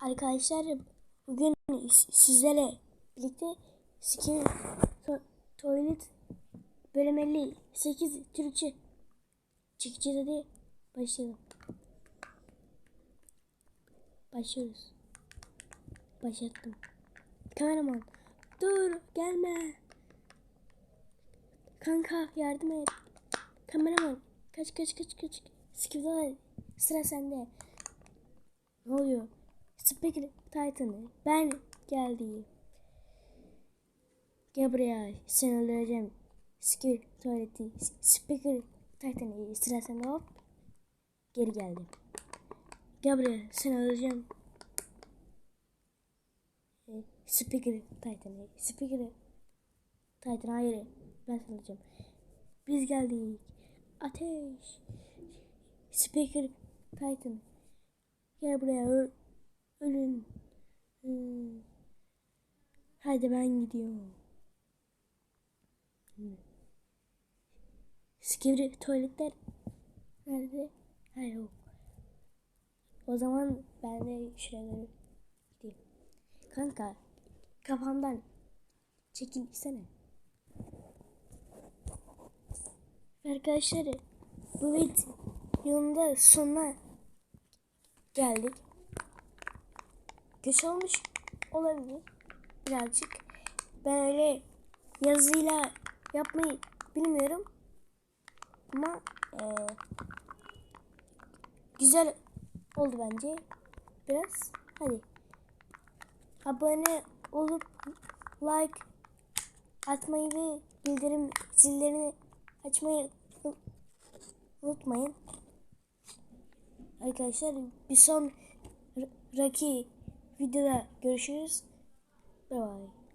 Arkadaşlar bugün sizlerle birlikte skin to- tuvalet bölüm 58 Türkçe çekeceğiz hadi başlayalım. Başlıyoruz. Başlattım. Kameraman dur gelme. Kanka yardım et. Kameraman kaç kaç kaç kaç. Skip'de sıra sende. Ne oluyor? Speaker Titan'ı ben geldim. Gel buraya seni öldüreceğim. Skill tuvaleti Speaker Titan'ı sende hop. Geri geldim. Gel buraya seni öldüreceğim. E, Speaker Titan'ı Speaker Titan hayır ben sana. Biz geldik. Ateş. Speaker Titan. Gel buraya. Ölün. Hmm. Hadi ben gidiyorum. Hmm. Tuvaletler nerede? Ha yok. O zaman ben de şuralara gideyim. Kanka kafamdan çekilsene. Arkadaşlar bu videonun da sonuna geldik. Geç olmuş olabilir birazcık. Ben öyle yazıyla yapmayı bilmiyorum. Ama eee, güzel oldu bence. Biraz. Hadi. Abone olup like atmayı ve bildirim zillerini açmayı unutmayın. Arkadaşlar bir son Raki videoda görüşürüz. Bye bye.